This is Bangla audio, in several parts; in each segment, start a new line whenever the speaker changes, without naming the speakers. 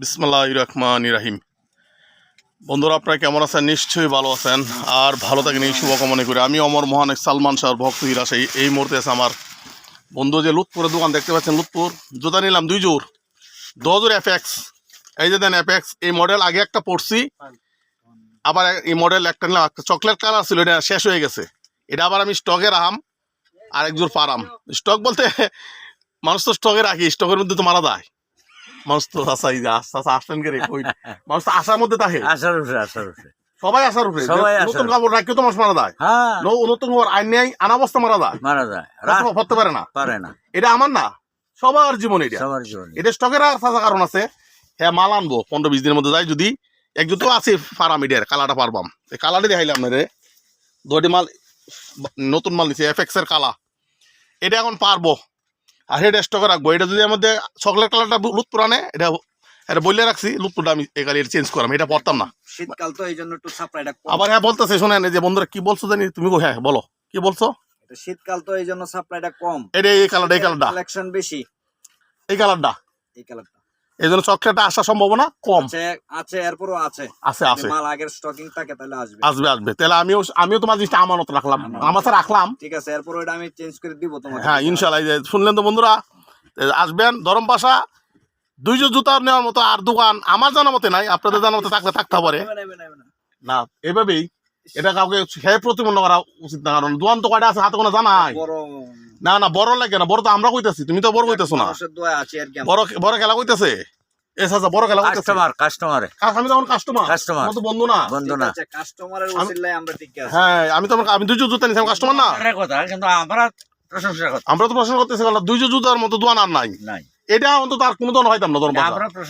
বিসমুল্লাহ রহমান রাহিম বন্ধুরা, আপনারা কেমন আছেন? নিশ্চয়ই ভালো আছেন। আর ভালো থাকেন এই শুভকামনা করি। আমি অমর মহান সালমান শাহর ভক্ত হিরাস এই মুহূর্তে আছে আমার বন্ধু যে লুৎপুরের দোকান দেখতে পাচ্ছেন? লুৎপুর জুতা নিলাম, দুই জোর দজোর এফএক্স এই যে দেন এফএক্স এই মডেল আগে একটা পড়ছি আবার এই মডেল একটা নিলাম চকলেট কালার ছিল, এটা শেষ হয়ে গেছে। এটা আবার আমি স্টকে রাখাম আর এক জোর পারাম স্টক বলতে মানুষ তো স্টকে রাখি স্টকের মধ্যে তো মারা যায়। মানুষ তো আশা আস্তে আস্তে আসলেন কে রে? কই? মানুষ তো আশার মধ্যে থাকে।
আসার উঠে আসার উঠে
সবাই আশার উপরে।
সবাই
যে
আশার
নতুন কাপড় রাখিও তো মানুষ মারা যায়।
হ্যাঁ।
নতুন খবর আইন নেই আনাবস্থা মারা যায়।
মারা যায়।
রাত
রাত
হতে পারে না।
পারে না।
এটা আমার না সবার জীবন এটা।
সবার জীবনে।
এটা স্টকের আর কারণ আছে। হ্যাঁ মাল আনব পনেরো বিশ দিনের মধ্যে যাই। যদি এক তো আছে ফার্ম এডিয়ার কালাটা পারবাম। এই কালাটি দেখাইলাম রে দুটি মাল নতুন মাল নিছে এফ এর কালা। এটা এখন পারব। আর এটা স্টকে রাখব। এটা যদি আমাদের চকলেট কালারটা লুট পুরানে এটা এটা বললে রাখছি লুটপুরটা আমি এই গাড়ি চেঞ্জ করাম এটা পড়তাম না।
শীতকাল তো এই জন্য একটু সাপ্লাইটা
আবার হ্যাঁ বলতেছে শোনেন এই যে বন্ধুরা কি বলছো জানি তুমি হ্যাঁ বলো কি বলছো?
এটা শীতকাল তো এই জন্য সাপ্লাইটা কম।
এটা এই কালারটা এই কালারটা
কালেকশন বেশি।
এই কালারটা
এই কালারটা
এই জন্য চকলেটটা আসার সম্ভাবনা কম।
আছে আছে এরপরও আছে।
আছে আছে।
মাল আগের স্টকিং থাকে তাহলে আসবে।
আসবে আসবে। তাহলে আমিও আমিও তোমার জিনিসটা আমানত রাখলাম। আমার সাথে রাখলাম।
ঠিক আছে এরপর ওটা আমি চেঞ্জ করে দিব তোমাকে।
হ্যাঁ ইনশাল্লাহ শুনলেন তো বন্ধুরা আসবেন ধরম পাশা দুইশো জুতা নেওয়ার মতো আর দোকান আমার জানা মতে নাই আপনাদের জানা মতে থাকলে থাকতে পারে।
না।
এভাবেই। এটা কাউকে হে প্রতিপন্ন করা উচিত না কারণ দোকান তো কয়টা আছে হাতে কোনো জানাই না না বড় লাগে না বড় তো আমরা কইতেছি তুমি তো বড় কইতেছো না। বড় বড় খেলা কইতেছে? এ চাচা বড় খেলা কইতেছে।
কাস্টমার কাস্টমারে
আমি তখন কাস্টমার
Customer।
তো বন্ধু না।
বন্ধু না।
কাস্টমারের ওসিলায় আমরা ঠিক আছে।
হ্যাঁ আমি তো আমি দুইশো জুতা নিয়েছি কাস্টমার না।
কথা কিন্তু আমরা প্রশংসা কথা।
আমরা তো প্রশ্ন করতেছি কারণ দুইশো জুতার মতো দোয়ান আর নাই।
নাই।
এটা অন্তত আর কোনো দোকান হইতাম না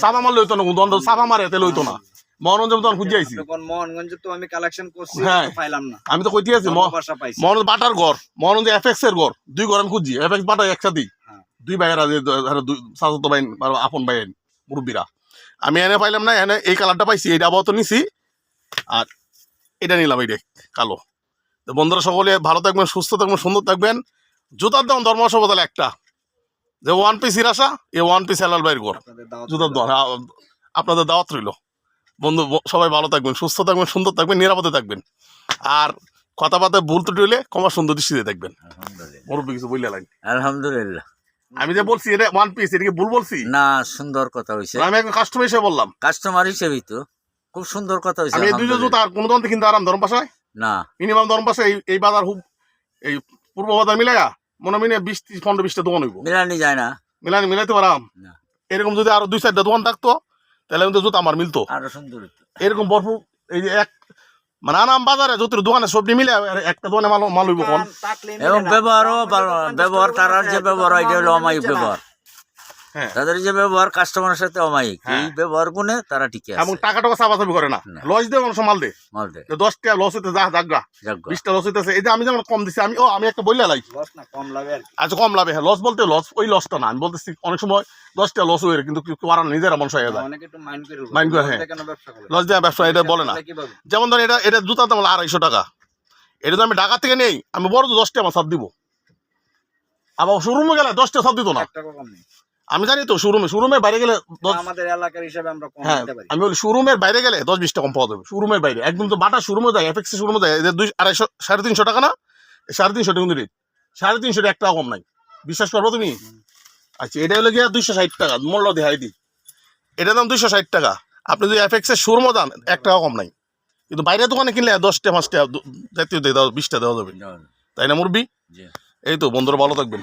আমরা
মারলে হইতো না কোনো সাফা মারে তেল হইতো না। মনোরঞ্জন তখন খুঁজে আইছি।
তখন তো আমি কালেকশন করছি
হ্যাঁ।
তো পাইলাম না।
আমি তো কইতে আছি
অন্য বাসা পাইছি।
মনোজ বাটার ঘর মনোজ এফএক্স এর ঘর দুই ঘর আমি খুঁজি এফএক্স বাটার একসাথেই।
হ্যাঁ।
দুই ভাইয়েরা যে ভাই আপন ভাই মুরব্বীরা। আমি এনে পাইলাম না এনে এই কালারটা পাইছি এইটা আবার তো নিছি। আর এটা নিলাম এই দেখ কালো। তো বন্ধুরা সকলে ভালো থাকবেন সুস্থ থাকবেন সুন্দর থাকবেন। জুতার দাম ধর্ম সবতাল একটা। যে ওয়ান পিস হিরাসা এ ওয়ান পিস হেলাল ভাইয়ের ঘর। জুতার দর আপনাদের দাওয়াত রইল। বন্ধু সবাই ভালো থাকবেন সুস্থ থাকবেন সুন্দর থাকবেন নিরাপদে থাকবেন। আর কথাবার্তা ভুল ত্রুটি হলে ক্ষমা সুন্দর দৃষ্টিতে দেখবেন। মুরব্বী কিছু বললে লাগে
আলহামদুলিল্লাহ।
আমি যে বলছি এটা ওয়ান পিস এটা কি ভুল বলছি?
না সুন্দর কথা হয়েছে
আমি একজন কাস্টমার হিসেবে বললাম।
কাস্টমার হিসেবেই তো। খুব সুন্দর কথা হয়েছে
আমি এই দুইটা জুতা আর কোনো দোকান কিন্তু আরাম ধরম পাশায়
না।
মিনিমাম ধরম পাশায় এই এই বাজার খুব এই পূর্ব বাজার মিলাইয়া মনে মিনে বিশ ত্রিশ পনেরো বিশটা দোকান হইব।
মিলানি যায় না।
মিলানি মিলাইতে পারাম।
না।
এরকম যদি আরও দুই চারটা দোকান থাকতো তাহলে কিন্তু জুতো আমার মিলতো।
আরও সুন্দর হইতো।
এরকম ভরপুর এই যে এক মানে আনাম বাজারে যত দোকানে সবজি মিলে আর একটা দোকানে মাল মাল হইব কোন
থাকলে
এবং ব্যবহারও ভালো
দোকান
ব্যবহার যে ব্যবহার এটা হলো অমায়িক ব্যবহার।
হ্যাঁ
তাদের যে ব্যবহার কাস্টমারের সাথে অমায়িক
হ্যাঁ।
এই ব্যবহার গুণে তারা টিকে
এবং
আছে।
টাকা টাকা চাপাচাপি করে না। লস দিয়ে মানুষ মাল দে।
মাল দে।
দশটা লস হইতে যা জাগা বিশটা লস হইতেছে। এই যে আমি যেমন কম দিছি আমি ও আমি একটা বললে লাই।
না কম লাগে
আচ্ছা কম লাভে হ্যাঁ লস বলতে লস ওই লসটা না। আমি বলতেছি অনেক সময় দশটা লস হয়ে কিন্তু কেউ আর নিজেরা মানুষ হয়ে যায়।
মাইন্ড করে
হ্যাঁ। লস দেওয়া ব্যবসা এটা বলে না। যেমন ধরেন এটা এটা জুতা দাম আড়াইশো টাকা। এটা তো আমি ঢাকা থেকে নেই আমি বড় তো দশটা আমার সাপ দিব। আবার শোরুমে গেলে দশটা সাপ দিত না।
এক টাকা কম নেই।
আমি জানি তো শোরুমে শোরুমের বাইরে গেলে
আমাদের এলাকার হিসাবে আমরা কম
হ্যাঁ
দিতে পারি।
আমি বলি শোরুমের বাইরে গেলে দশ বিশ টাকা কম পাওয়া যাবে শোরুমের বাইরে। একদম তো বাটা শোরুমে যায় এফএক্সি শোরুমে যায় এদের দুই আড়াইশো সাড়ে তিনশো টাকা না? সাড়ে তিনশো টাকা কিন্তু সাড়ে তিনশো টাকা এক টাকা কম নাই। বিশ্বাস করব তুমি? আচ্ছা এটা হলো গিয়ে দুইশো ষাট টাকা মূল্য দেখাই দিই। এটার দাম দুইশো ষাট টাকা। আপনি যদি এফএক্সের শোরুমও দাম এক টাকা কম নাই। কিন্তু বাইরের দোকানে কিনলে দশটা পাঁচটা দু- জাতীয় দিয়ে দেওয়া বিশটা দেওয়া যাবে। তাই না মুরবি
জি।
এই তো বন্ধুরা ভালো থাকবেন।